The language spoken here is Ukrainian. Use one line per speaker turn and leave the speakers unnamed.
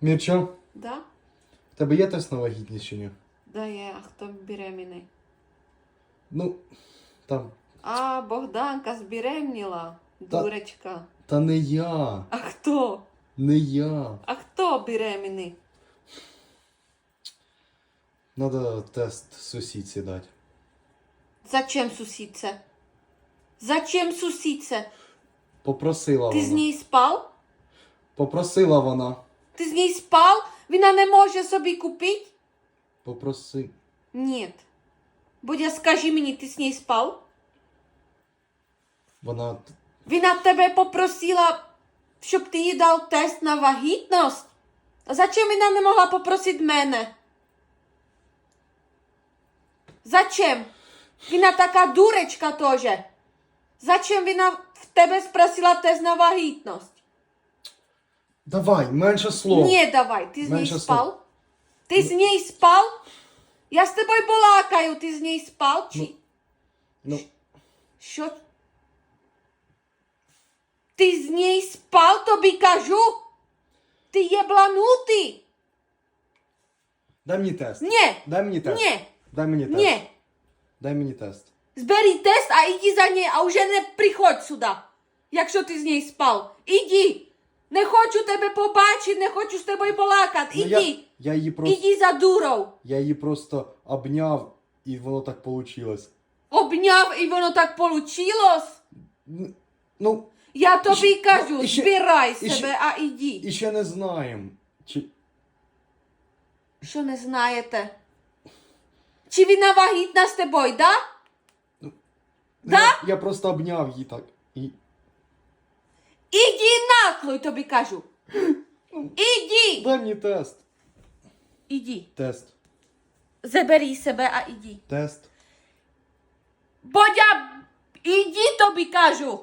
Мірча,
Да?
в тебе є тест на вагітність чи ні?
Да є, а хто беременний?
Ну, там.
А, Богданка збеременіла,
Та-
дурочка.
Та не я.
А хто?
Не я.
А хто беременний?
Надо тест сусідці дати.
Зачем сусідце? Зачем сусідце?
Попросила
Ти з
вона.
нею спав?
Попросила вона.
Ти з нею спав? Вона не може собі купити?
Попроси.
Ні. Будя, скажи мені, ти з нею спав?
Вона.
Вона тебе попросила, щоб ти їй дав тест на вагітність? А зачем вона не могла попросити мене? Зачем? Вона така дурочка теж. Зачем вона в тебе спросила тест на вагітність?
Давай, менше слов.
Ні, давай, ти з нею
Менше
спав? Ти з нею спав? Я з тобою балакаю, ти з нею спав? Чи...
Ну,
Що? Ти з нею спав, тобі кажу? Ти єбланутий?
дай мені тест.
Ні,
Дай мені тест.
ні,
Дай мені тест.
ні.
Дай мені тест.
Збери тест, а іди за нею, а вже не приходь сюди, якщо ти з нею спав. Іди. Не хочу тебе побачити, не хочу з тобою балакати.
Ну,
Іди.
я, я її просто.
Іди за дуров.
Я її просто обняв, і воно так получилось.
Обняв і воно так получилось.
Ну,
Я тобі
І ще-
кажу,
ну, і
збирай
і ще-
себе, а іди.
і ще не знаємо. Чи...
Що не знаєте? Чи вона вагітна з тобою, да? Да?
Я, я просто обняв її так. І...
Нахуй, тобі кажу. Іди.
Дай мені тест.
Іди.
Тест.
Забери себе, а іди.
Тест.
Бодя, іди тобі кажу.